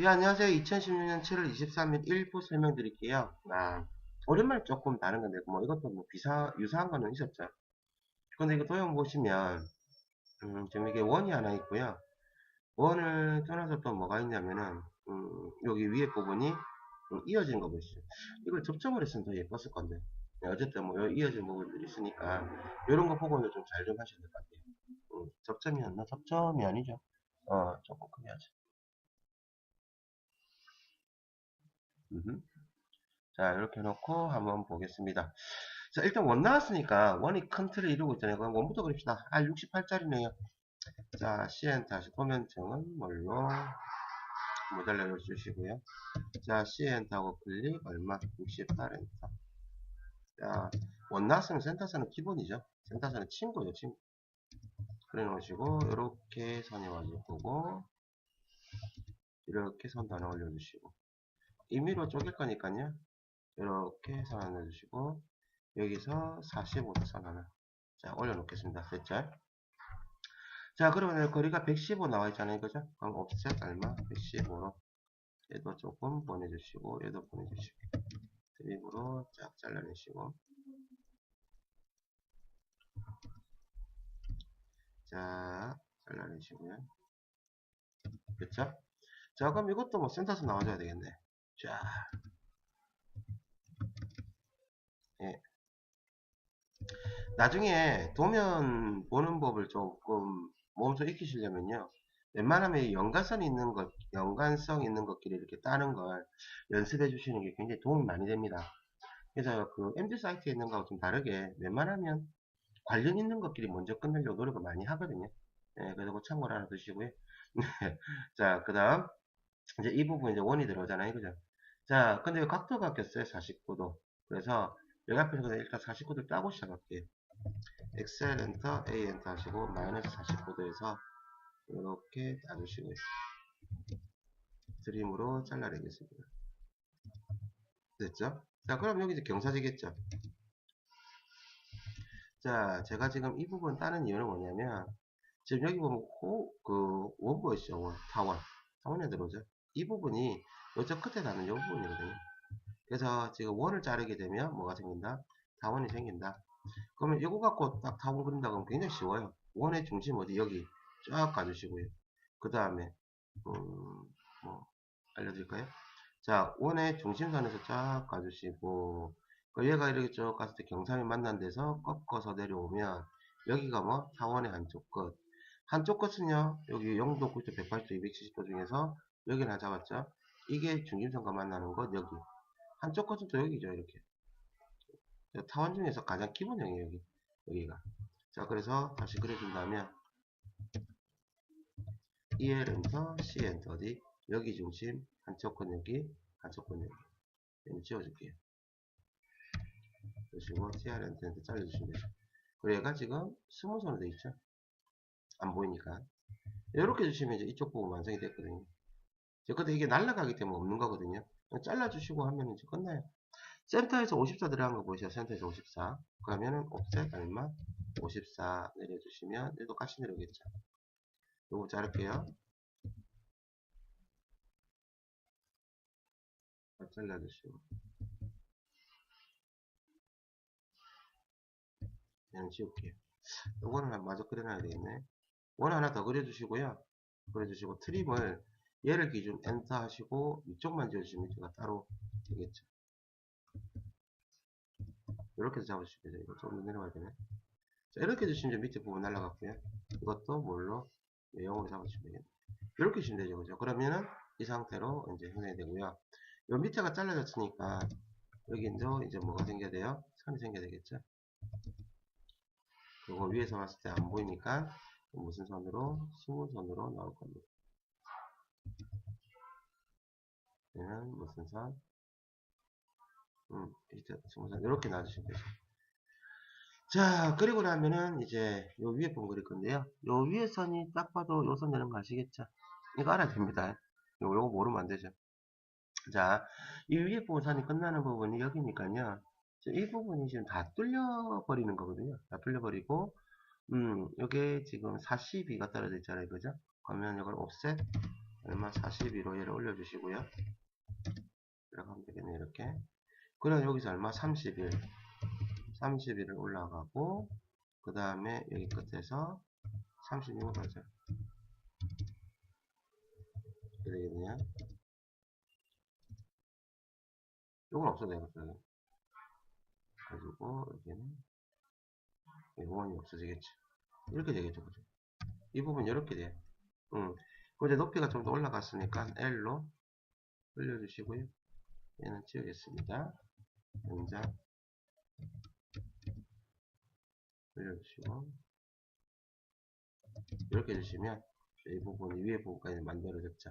예, 안녕하세요. 2016년 7월 23일 1부 설명드릴게요. 아, 오랜만에 조금 다른 건데, 뭐, 이것도 뭐, 비사, 유사한 거는 있었죠. 근데 이거 도형 보시면, 음, 지금 이게 원이 하나 있고요. 원을 떠나서 또 뭐가 있냐면은, 음, 여기 위에 부분이 음, 이어진 거 보시죠. 이걸 접점을 했으면 더 예뻤을 건데. 네, 어쨌든 뭐, 이어진 부분들이 있으니까, 이런 거 보고는 좀잘좀 하셔야 될 것 같아요. 음, 접점이 었나? 접점이 아니죠. 어, 조금 크게 하죠. 음흠. 자, 이렇게 놓고 한번 보겠습니다. 자, 일단 원 나왔으니까 원이 큰 틀을 이루고 있잖아요. 그럼 원부터 그립시다. 아, 68짜리네요. 자, CN 다시 도면층은 뭘로 모델을 주시고요. 자, CN 타고 클릭 얼마? 68엔터. 자, 원 나왔으면 센터선은 기본이죠. 센터선은 친구죠, 친구. 그래 놓으시고, 이렇게 선이 와줄 거고, 이렇게 하나 올려주시고, 임의로 쪼갤 거니까요. 이렇게 선 하나 넣어주시고 여기서 45도 선 하나 자 올려놓겠습니다. 됐죠? 자 그러면 거리가 115 나와 있잖아요. 그죠? 그럼 옵셋 얼마? 115로 얘도 조금 보내주시고 얘도 보내주시고 드립으로 쫙 잘라내시고 자 잘라내시고요. 그쵸? 자 그럼 이것도 뭐 센터에서 나와줘야 되겠네. 자 예. 나중에 도면 보는 법을 조금 몸소 익히시려면요. 웬만하면 연관성 있는 것, 연관성 있는 것끼리 이렇게 따는 걸 연습해 주시는 게 굉장히 도움이 많이 됩니다. 그래서 그 MD 사이트에 있는 거하고 좀 다르게 웬만하면 관련 있는 것끼리 먼저 끝내려고 노력을 많이 하거든요. 예, 그래서 그 참고를 하나 두시고요. 자, 그 다음, 이제 이 부분 이제 원이 들어오잖아요. 그죠? 자, 근데 각도가 꼈어요. 49도. 그래서 여기 앞에서 일단 49도 따고 시작할게요. 엑셀 엔터, A 엔터 하시고 마이너스 49도에서 이렇게 따주시고요. 드림으로 잘라내겠습니다. 됐죠? 자, 그럼 여기 이제 경사지겠죠? 자, 제가 지금 이 부분 따는 이유는 뭐냐면, 지금 여기 보면 호, 그, 원 보이시죠? 원, 타원. 타원에 들어오죠? 이 부분이 요쪽 끝에 닿는 이 부분이거든요. 그래서 지금 원을 자르게 되면 뭐가 생긴다? 타원이 생긴다. 그러면 이거 갖고 딱 타원 그린다 그러면 굉장히 쉬워요. 원의 중심 어디 여기 쫙 가주시고요. 그 다음에 음, 뭐 알려드릴까요? 자 원의 중심선에서 쫙 가주시고 그 얘가 이렇게 쭉 갔을 때 경삼이 만난 데서 꺾어서 내려오면 여기가 뭐 타원의 한쪽 끝 한쪽 끝은요 여기 0도, 90도, 180도, 270도 중에서 여기를 하나 잡았죠? 이게 중심선과 만나는 것 여기. 한쪽 끝은 또 여기죠 이렇게. 타원 중에서 가장 기본형이에요 여기 여기가. 자 그래서 다시 그려준다면 EL 엔터 C 엔터 어디? 여기 중심 한쪽 건 여기 한쪽 건 여기. 여기 지워줄게요. 그러시고 TR 엔터 엔터 잘라주시면 되죠 그리고 얘가 지금 스무 선으로 되어 있죠? 안 보이니까. 이렇게 주시면 이제 이쪽 부분 완성이 됐거든요 근데 이게 날라가기 때문에 없는 거거든요 잘라주시고 하면 이제 끝나요 센터에서 54 들어간 거 보이시죠? 센터에서 54. 그러면은 옵셋 얼마? 54 내려주시면 얘도 같이 내려오겠죠. 요거 자를게요. 잘라주시고. 그냥 지울게요. 요거는 마저 그려놔야 되겠네. 원 하나 더 그려주시고요. 그려주시고 트림을 얘를 기준 엔터 하시고 위쪽만 지워주시면 밑에가 따로 되겠죠. 이렇게 해서 잡으시면 되죠. 이거 조금 더 내려가야 되네. 자, 이렇게 해주시면 밑에 부분 날라갔고요. 이것도 뭘로? 내용으로 잡으시면 되겠네. 이렇게 주시면 되죠. 그죠? 그러면은 이 상태로 이제 형성이 되고요. 요 밑에가 잘라졌으니까 여기 이제, 이제 뭐가 생겨야 돼요? 선이 생겨야 되겠죠? 그거 위에서 봤을 때 안 보이니까 무슨 선으로? 스무선으로 나올 겁니다. 얘는 무슨 선? 음, 스무선 이렇게 놔주시면 되죠. 자, 그리고 나면은 이제 요 위에 본 그릴 건데요. 요 위에 선이 딱 봐도 요 선 되는 거 아시겠죠? 이거 알아야 됩니다. 요, 요거 모르면 안 되죠. 자, 이 위에 본 선이 끝나는 부분이 여기니까요. 이 부분이 지금 다 뚫려버리는 거거든요. 다 뚫려버리고, 음, 요게 지금 42가 떨어져 있잖아요. 그죠? 그러면 이걸 옵셋 얼마 42로 얘를 올려주시고요. 하면 되겠네 이렇게. 그럼 여기서 얼마 31 31을 올라가고 그 다음에 여기 끝에서 36을 가죠. 이렇게 되겠네요. 요건 없어도 되겠어요. 가지고 여기는 요건이 없어지겠죠. 이렇게 되겠죠. 그죠? 이 부분 이렇게 돼요. 음. 그 이제 높이가 좀 더 올라갔으니까 L로 올려주시고요. 얘는 지우겠습니다. 연장 올려주시고 이렇게 해주시면 이 부분 위에 부분까지 만들어졌죠.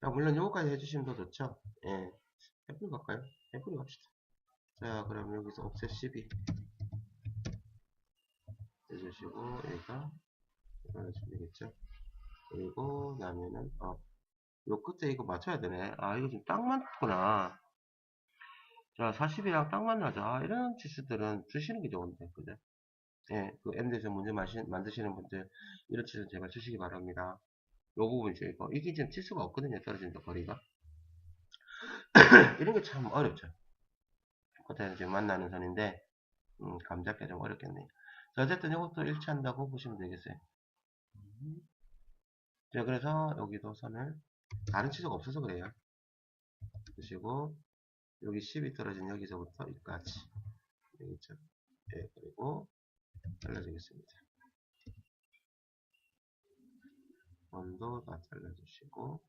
자, 물론 요거까지 해주시면 더 좋죠. 예. 해프리 갈까요? 해프리 갑시다. 자, 그럼 여기서 옵셋 12 해주시고 여기가 해주시면 되겠죠. 그리고 나면은 어, 요 끝에 이거 맞춰야 되네. 아, 이거 지금 딱 맞구나. 자, 40이랑 딱? 아, 이런 치수들은 주시는 게 좋은데, 그죠? 예, 그 M대에서 문제 마시, 만드시는 분들, 이런 치수 제발 주시기 바랍니다. 요 부분이죠, 이거. 이게 지금 치수가 없거든요, 떨어진다, 거리가. 이런 게 참 어렵죠. 그때는 지금 만나는 선인데, 음, 감 잡기가 좀 어렵겠네요. 자, 어쨌든 이것도 일치한다고 보시면 되겠어요. 자, 그래서 여기도 선을, 다른 치수가 없어서 그래요. 보시고, 여기 10이 떨어진 여기서부터 여기까지. 되겠죠? 예, 그리고, 잘라주겠습니다. 원도 다 잘라주시고,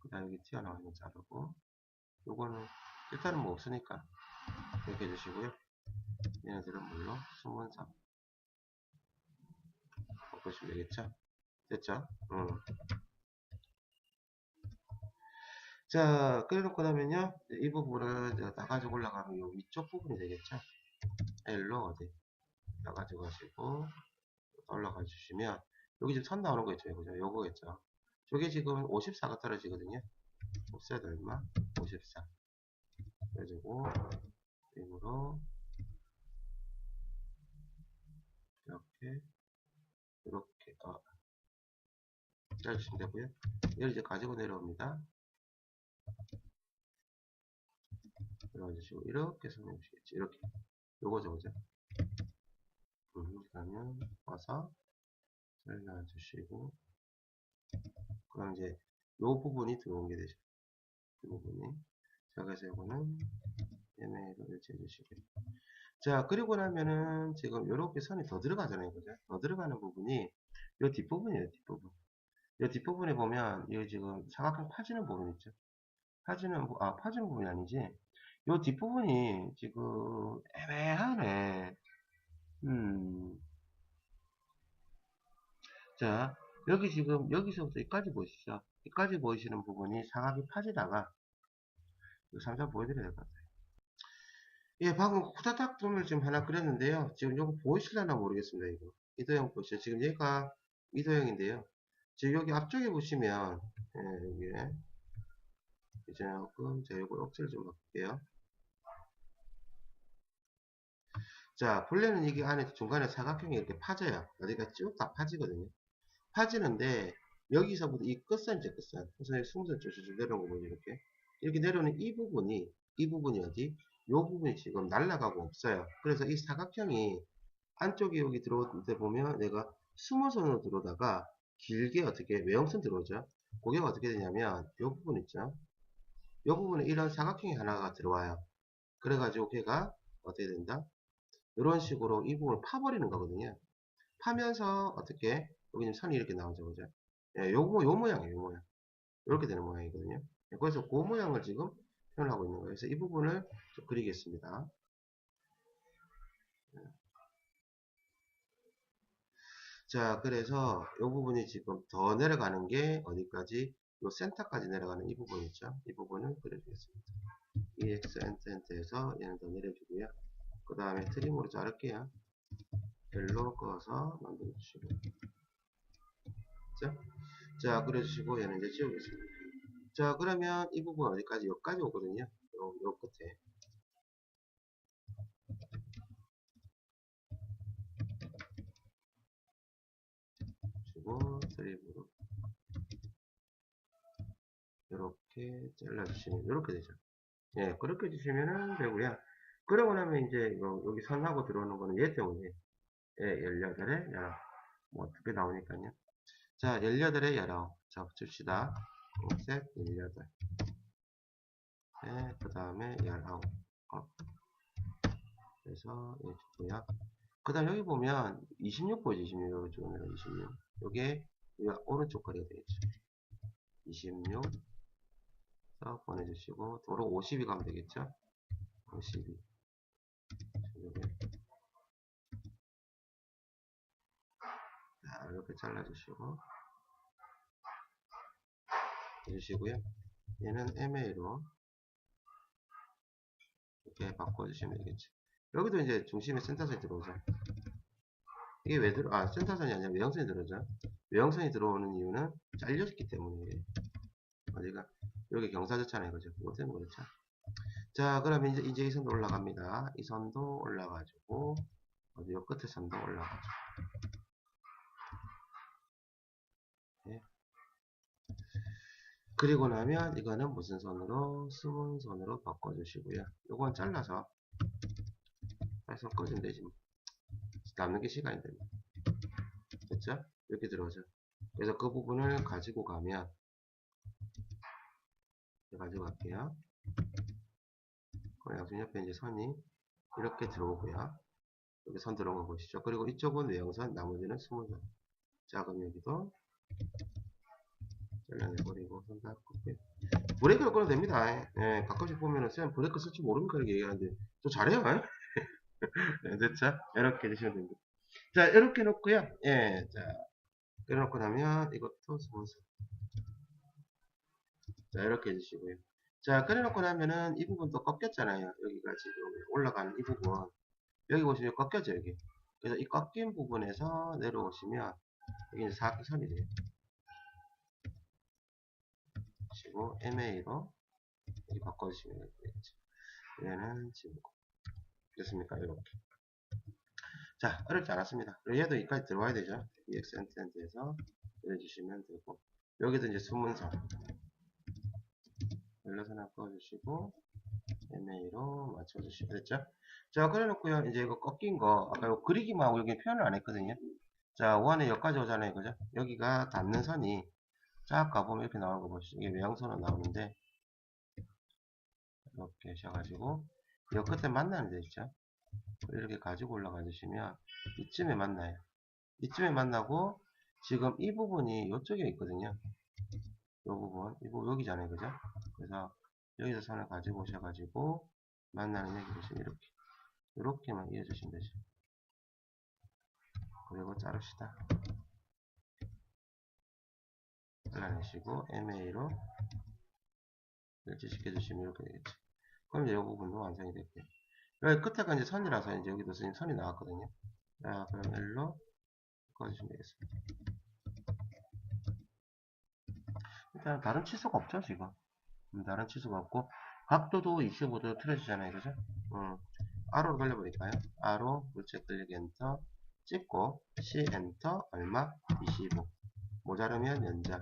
그 다음 여기 튀어나오는 거 자르고, 요거는, 일단은 뭐 없으니까, 이렇게 해주시고요. 얘네들은 물로 숨은3 바꾸시면 되겠죠? 됐죠? 음. 자, 끓여놓고 나면요. 이 부분은 나가지고 올라가면 요 위쪽 부분이 되겠죠? L로 어디? 나가지고 가시고, 올라가 주시면, 여기 지금 선 나오는 거 있죠? 그죠? 요거겠죠? 저게 지금 54가 떨어지거든요? 옵셋 얼마? 54. 그래가지고, 힘으로, 이렇게, 이렇게, 어, 짜주시면 되고요. 얘를 이제 가지고 내려옵니다. 이렇게 설명해주시겠지. 이렇게. 요거죠 그죠? 음, 그러면 와서 잘라주시고. 그럼 이제 요 부분이 들어온 게 되죠. 이 부분이. 자 그래서 요거는 얘네로 일치해 주시고요. 자 그리고 나면은 지금 요렇게 선이 더 들어가잖아요 그죠? 더 들어가는 부분이 요 뒷부분이에요 뒷부분. 요 뒷부분에 보면 이 지금 사각형 파지는 부분 있죠 파지는 아 파지는 부분이 아니지 요 뒷부분이 지금 애매하네. 음. 자, 여기 지금 여기서부터 여기까지 보시죠. 여기까지 보이시는 부분이 사각이 파지다가 이 상자 보여드려야 될 것 같아요. 예, 방금 후다닥 돈을 지금 하나 그렸는데요. 지금 요거 보이실려나 모르겠습니다. 이거 이도형 보시죠. 지금 얘가 이도형인데요. 지금 여기 앞쪽에 보시면 예, 여기에 이제 조금 제가 요거 억지를 좀 바꿀게요. 자, 본래는 이게 안에 중간에 사각형이 이렇게 파져요. 어디가 쭉 다 파지거든요. 파지는데, 여기서부터 이 끝선 이제 끝선. 그래서 승선 쭉쭉 내려온 거 보면 이렇게. 이렇게 내려오는 이 부분이, 이 부분이 어디? 요 부분이 지금 날라가고 없어요. 그래서 이 사각형이 안쪽에 여기 들어올 때 보면 내가 스무선으로 들어오다가 길게 어떻게 외형선 들어오죠. 그게 어떻게 되냐면 요 부분 있죠. 요 부분에 이런 사각형이 하나가 들어와요. 그래가지고 걔가 어떻게 된다? 이런 식으로 이 부분을 파버리는 거거든요. 파면서 어떻게 여기 지금 선이 이렇게 나오죠, 그죠? 예, 요, 요 모양이에요, 요 모양. 이렇게 되는 모양이거든요. 예, 그래서 그 모양을 지금 표현하고 있는 거예요. 그래서 이 부분을 좀 그리겠습니다. 예. 자, 그래서 이 부분이 지금 더 내려가는 게 어디까지? 요 센터까지 내려가는 이 부분 있죠? 이 부분을 그려주겠습니다. EX 엔트 엔트에서 얘는 더 내려주고요. 그 다음에 트림으로 자를게요. 벨로 꺼서 만들어주시고. 자, 자, 그려주시고, 얘는 이제 지우겠습니다. 자, 그러면 이 부분 어디까지? 여기까지 오거든요. 요, 요 끝에. 주고, 트림으로. 이렇게 잘라주시면 이렇게 되죠. 예, 그렇게 주시면은 되고요. 그러고 나면 이제 이거 여기 선하고 들어오는 거는 얘 때문에 예, 18에 19. 뭐 두개 나오니까요. 자, 18에 19. 자, 붙입시다. 셋, 18. 네, 그 다음에 19. 어. 그래서 예, 주고요. 그 다음 여기 보면 26 보이죠? 26 여기 쪽으로 26. 요게 이 오른쪽 거리가 되겠죠. 26. 서 보내주시고 도로 50이 가면 되겠죠? 52. 요게 자, 이렇게 잘라주시고 해주시고요. 얘는 MA로 이렇게 바꿔주시면 되겠죠. 여기도 이제 중심에 센터선이 들어오죠. 이게 왜 들어, 아, 센터선이 아니라 외형선이 들어오죠. 외형선이 들어오는 이유는 잘렸기 때문에. 어디가, 여기 경사졌잖아요. 그죠? 때문에 그렇죠. 자, 그러면 이제, 이제 이 선도 올라갑니다. 이 선도 올라가지고, 어디, 요 끝에 선도 올라가죠. 네. 그리고 나면 이거는 무슨 선으로? 숨은 선으로 바꿔주시고요. 요건 잘라서 해서 꺼지면 되지 뭐. 남는 게 시간이 됩니다. 됐죠? 이렇게 들어오죠. 그래서 그 부분을 가지고 가면 가지고 갈게요. 그럼 양손 옆에 이제 선이 이렇게 들어오고요. 여기 선 들어온 거 보시죠. 그리고 이쪽은 외형선, 나머지는 스물선. 자, 그럼 여기도 잘라내버리고 손 닦고 브레이크를 꺼도 됩니다. 예, 가끔씩 보면은 쌤 브레이크 쓸줄 모르니까 이렇게 얘기하는데 저 잘해요. 네, 됐죠? 이렇게 해주시면 됩니다. 자, 이렇게 놓고요. 예, 자, 끓여놓고 나면 이것도 스무스. 자, 이렇게 해주시고요. 자, 끓여놓고 나면은 이 부분도 꺾였잖아요. 여기가 지금 올라가는 이 부분. 여기 보시면 꺾여져, 여기. 그래서 이 꺾인 부분에서 내려오시면 여기 이제 사각선이 돼요. 시고 MA로 이렇게 바꿔주시면 되겠죠. 얘는 지금 됐습니까? 이렇게. 자, 어렵지 않았습니다. 얘도 여기까지 들어와야 되죠. EX 엔트엔트에서 그려주시면 되고 여기도 이제 수문선 연료선을 꺼주시고 MA로 맞춰주시면 됐죠. 자, 그래놓고요. 이제 이거 꺾인 거 아까 이거 그리기만 하고 여기 표현을 안 했거든요. 자, 원에 여기까지 오잖아요. 그죠? 여기가 닿는 선이 쫙 가보면 이렇게 나오는 거 보시죠. 이게 외형선으로 나오는데 이렇게 하셔가지고 이 끝에 만나는 데 있죠. 이렇게 가지고 올라가 주시면 이쯤에 만나요. 이쯤에 만나고 지금 이 부분이 이쪽에 있거든요. 이 부분, 이 부분 여기잖아요. 그죠? 그래서 여기서 선을 가지고 오셔가지고 만나는 여기 보시면 이렇게 이렇게만 이어주시면 되죠. 그리고 자릅시다. 잘라내시고 MA로 일치시켜 주시면 이렇게 되겠죠. 그럼 이제 이 부분도 완성이 됐고요. 여기 끝에가 이제 선이라서 이제 여기도 선이 나왔거든요. 자, 그럼 L로 꺼주시면 되겠습니다. 일단 다른 치수가 없죠, 지금. 음, 다른 치수가 없고, 각도도 25도 틀어지잖아요, 그죠? 음, R로 돌려버릴까요? R로 물체 클릭 엔터 찍고 C 엔터 얼마? 25 모자르면 연장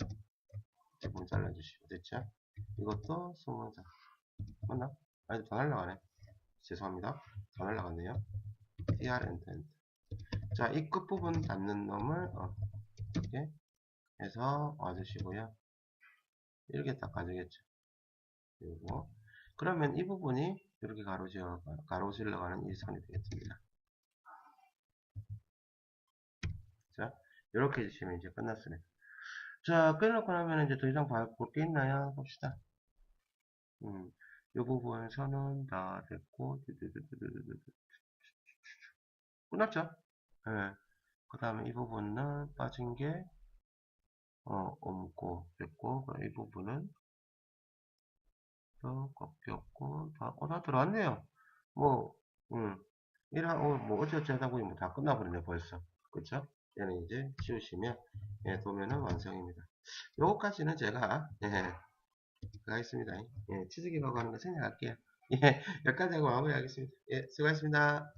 지금 잘라주시고 됐죠? 이것도 20장 맞나? 아니 더 날라가네 죄송합니다 더 날라갔네요 TR 엔터 엔터 자이 끝부분 닿는 놈을 어, 이렇게 해서 와주시고요 이렇게 딱 가지겠죠 그리고 그러면 이 부분이 이렇게 가로지어 가로질러 가는 이 선이 되겠습니다 자 이렇게 해주시면 이제 끝났습니다 자, 끊어놓고 나면 이제 더 이상 볼 게 있나요? 봅시다. 음, 이 부분 선은 다 됐고, 끝났죠? 예. 네. 그 다음에 이 부분은 빠진 게, 어, 없고, 됐고, 이 부분은 또 꺾였고, 다, 어, 다 들어왔네요. 뭐, 음, 이라, 어, 뭐, 어쩌지 하다 보니 뭐 다 끝나버리네, 벌써. 그쵸? 얘는 이제 치우시면 예, 도면은 완성입니다. 요거까지는 제가 예, 하겠습니다. 예, 치즈기 가고 하는 거 생략할게요. 예, 여기까지 하고 마무리하겠습니다. 예, 수고하셨습니다.